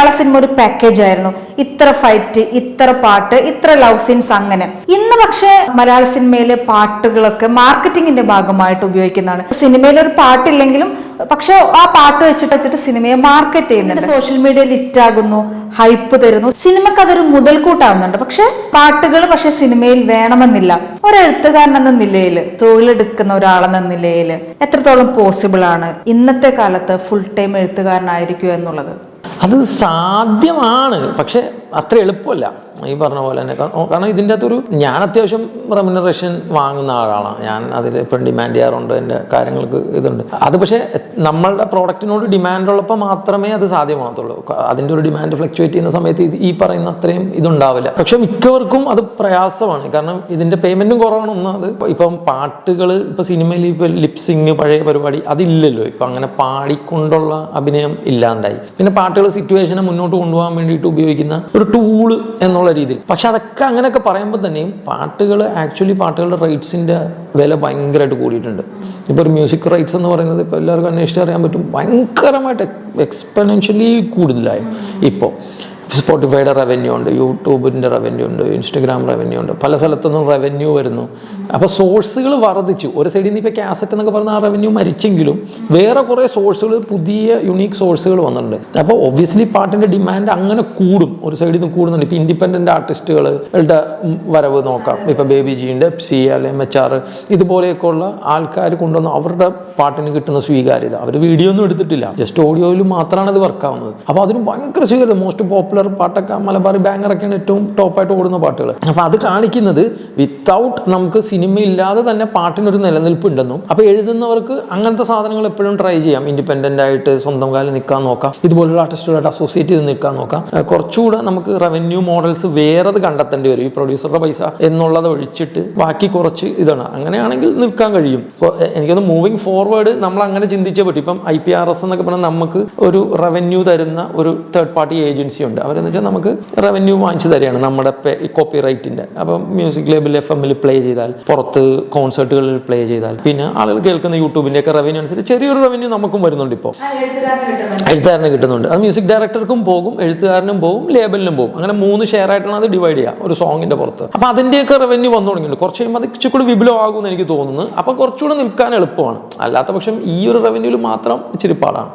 മലയാള cinema ഒരു package ആയിരുന്നു. ഇത്ര ഫൈറ്റ് ഇത്ര പാട്ട് ഇത്ര ലവ് സീൻസ് അങ്ങനെ. ഇന്ന് പക്ഷേ മലയാള സിനിമയിലെ പാട്ടുകളൊക്കെ മാർക്കറ്റിംഗിന്റെ ഭാഗമായിട്ട് ഉപയോഗിക്കുന്നതാണ്. സിനിമയിൽ ഒരു പാട്ടില്ലെങ്കിലും പക്ഷെ ആ പാട്ട് വെച്ചിട്ട് വെച്ചിട്ട് സിനിമയെ മാർക്കറ്റ് ചെയ്യുന്നുണ്ട്. സോഷ്യൽ മീഡിയയിൽ ഇറ്റാകുന്നു ഹൈപ്പ് തരുന്നു. സിനിമക്ക് അതൊരു മുതൽക്കൂട്ടാവുന്നുണ്ട്. പക്ഷെ പാട്ടുകൾ പക്ഷെ സിനിമയിൽ വേണമെന്നില്ല. ഒരെഴുത്തുകാരൻ എന്ന നിലയിൽ തൊഴിലെടുക്കുന്ന ഒരാളെന്ന നിലയിൽ എത്രത്തോളം പോസിബിൾ ആണ് ഇന്നത്തെ കാലത്ത് ഫുൾ ടൈം എഴുത്തുകാരനായിരിക്കുക എന്നുള്ളത്? അത് സാധ്യമാണ്. പക്ഷെ അത്ര എളുപ്പമല്ല. ഈ പറഞ്ഞ പോലെ തന്നെ. കാരണം ഇതിന്റെ അകത്തൊരു ഞാൻ അത്യാവശ്യം റെമ്യൂണറേഷൻ വാങ്ങുന്ന ആളാണ്. ഞാൻ അതിൽ ഇപ്പം ഡിമാൻഡ് ചെയ്യാറുണ്ട്. എന്റെ കാര്യങ്ങൾക്ക് ഇതുണ്ട്. അത് പക്ഷേ നമ്മളുടെ പ്രോഡക്റ്റിനോട് ഡിമാൻഡ് ഉള്ളപ്പോൾ മാത്രമേ അത് സാധ്യമാകത്തുള്ളൂ. അതിന്റെ ഒരു ഡിമാൻഡ് ഫ്ലക്ച്വേറ്റ് ചെയ്യുന്ന സമയത്ത് ഈ പറയുന്ന അത്രയും ഇതുണ്ടാവില്ല. പക്ഷെ മിക്കവർക്കും അത് പ്രയാസമാണ്. കാരണം ഇതിന്റെ പേയ്മെന്റും കുറവാണ്. ഒന്ന് അത് ഇപ്പം പാട്ടുകൾ ഇപ്പം സിനിമയിൽ ഇപ്പോൾ ലിപ്സിങ് പഴയ പരിപാടി അതില്ലല്ലോ. ഇപ്പം അങ്ങനെ പാടിക്കൊണ്ടുള്ള അഭിനയം ഇല്ലാണ്ടായി. പിന്നെ പാട്ടുകൾ സിറ്റുവേഷനെ മുന്നോട്ട് കൊണ്ടുപോകാൻ വേണ്ടിയിട്ട് ഉപയോഗിക്കുന്ന ഒരു ടൂൾ എന്നുള്ള രീതിയിൽ. പക്ഷെ അതൊക്കെ അങ്ങനെയൊക്കെ പറയുമ്പോൾ തന്നെയും പാട്ടുകൾ ആക്ച്വലി പാട്ടുകളുടെ റൈറ്റ്സിന്റെ വില ഭയങ്കരമായിട്ട് കൂടിയിട്ടുണ്ട്. ഇപ്പോൾ ഒരു മ്യൂസിക് റൈറ്റ്സ് എന്ന് പറയുന്നത് ഇപ്പോൾ എല്ലാവർക്കും അന്വേഷിച്ച് അറിയാൻ പറ്റും ഭയങ്കരമായിട്ട് എക്സ്പെനൻഷ്യലി കൂടുതലായി. ഇപ്പോൾ സ്പോട്ടിഫൈയുടെ റവന്യൂ ഉണ്ട് യൂട്യൂബിന്റെ റവന്യൂ ഉണ്ട് ഇൻസ്റ്റഗ്രാം റവന്യൂ ഉണ്ട്. പല സ്ഥലത്തുനിന്നും റവന്യൂ വരുന്നു. അപ്പോൾ സോഴ്സുകൾ വർദ്ധിച്ചു. ഒരു സൈഡിൽ നിന്ന് ഇപ്പോൾ കാസറ്റ് എന്നൊക്കെ പറഞ്ഞ ആ റവന്യൂ മരിച്ചെങ്കിലും വേറെ കുറേ സോഴ്സുകൾ പുതിയ യുണീക്ക് സോഴ്സുകൾ വന്നിട്ടുണ്ട്. അപ്പോൾ ഒബ്വിയസ്ലി പാട്ടിന്റെ ഡിമാൻഡ് അങ്ങനെ കൂടും. ഒരു സൈഡിൽ നിന്ന് കൂടുന്നുണ്ട്. ഇപ്പോൾ ഇൻഡിപെൻഡന്റ് ആർട്ടിസ്റ്റുകളുടെ വരവ് നോക്കാം. ഇപ്പോൾ Baby ജീന്റെ C L M H R ഇതുപോലെയൊക്കെയുള്ള ആൾക്കാർ കൊണ്ടുവന്ന് അവരുടെ പാട്ടിന് കിട്ടുന്ന സ്വീകാര്യത. അവർ വീഡിയോ ഒന്നും എടുത്തിട്ടില്ല. ജസ്റ്റ് ഓഡിയോയിൽ മാത്രമാണ് അത് വർക്കാവുന്നത് അപ്പോൾ അതിന് ഭയങ്കര സ്വീകാര്യത. മോസ്റ്റ് പോപ്പുലർ പാട്ടൊക്കെ മലബാറി ബാങ്കറൊക്കെയാണ് ഏറ്റവും ടോപ്പായിട്ട് ഓടുന്ന പാട്ടുകൾ അപ്പോൾ അത് കാണിക്കുന്നത് വിത്തൗട്ട് നമുക്ക് സിനിമ ഇല്ലാതെ തന്നെ പാട്ടിനൊരു നിലനിൽപ്പ് ഉണ്ടെന്നും അപ്പോൾ എഴുതുന്നവർക്ക് അങ്ങനത്തെ സാധനങ്ങൾ എപ്പോഴും ട്രൈ ചെയ്യാം. ഇൻഡിപെൻഡന്റ് ആയിട്ട് സ്വന്തം കാലം നിൽക്കാൻ നോക്കാം. ഇതുപോലുള്ള ആർട്ടിസ്റ്റുകളായിട്ട് അസോസിയേറ്റ് ചെയ്ത് നിൽക്കാൻ നോക്കാം. കുറച്ചുകൂടെ നമുക്ക് റവന്യൂ മോഡൽസ് വേറത് കണ്ടെത്തേണ്ടി വരും. ഈ പ്രൊഡ്യൂസറുടെ പൈസ എന്നുള്ളത് ഒഴിച്ചിട്ട് ബാക്കി കുറച്ച് ഇതാണ്. അങ്ങനെയാണെങ്കിൽ നിൽക്കാൻ കഴിയും. എനിക്കത് മൂവിങ് ഫോർവേഡ് നമ്മൾ അങ്ങനെ ചിന്തിച്ചേ പറ്റും. ഇപ്പം ഐ പി ആർ എസ് എന്നൊക്കെ പറഞ്ഞാൽ നമുക്ക് ഒരു റവന്യൂ തരുന്ന ഒരു തേർഡ് പാർട്ടി ഏജൻസി ഉണ്ട്. അവരെന്ന് വെച്ചാൽ നമുക്ക് റവന്യൂ വാങ്ങിച്ചു തരികയാണ് നമ്മുടെ കോപ്പി റൈറ്റിന്റെ അപ്പം മ്യൂസിക് ലേബിൾ എഫ് എമ്മിൽ പ്ലേ ചെയ്താൽ പുറത്ത് കോൺസേർട്ടുകളിൽ പ്ലേ ചെയ്താൽ പിന്നെ ആളുകൾ കേൾക്കുന്ന യൂട്യൂബിന്റെ ഒക്കെ റവന്യൂ അനുസരിച്ച് ചെറിയൊരു റവന്യൂ നമുക്കും വരുന്നുണ്ട് ഇപ്പോൾ എഴുത്തുകാരന് കിട്ടുന്നുണ്ട്. അത് മ്യൂസിക് ഡയറക്ടർക്കും പോകും എഴുത്തുകാരനും പോകും ലേബലിനും പോകും. അങ്ങനെ മൂന്ന് ഷെയർ ആയിട്ടാണ് അത് ഡിവൈഡ് ചെയ്യുക ഒരു സോങ്ങിന്റെ പുറത്ത്. അപ്പം അതിന്റെയൊക്കെ റവന്യൂ വന്നു തുടങ്ങിയിട്ടുണ്ട്. കുറച്ച് കഴിയുമ്പോൾ അത് ഇച്ചിരി വിപുലമാകുമെന്ന് എനിക്ക് തോന്നുന്നു. അപ്പം കുറച്ചുകൂടെ നിൽക്കാൻ എളുപ്പമാണ്. അല്ലാത്ത പക്ഷം ഈ ഒരു റവന്യൂവിൽ മാത്രം ഇച്ചിരി പാടാണ്.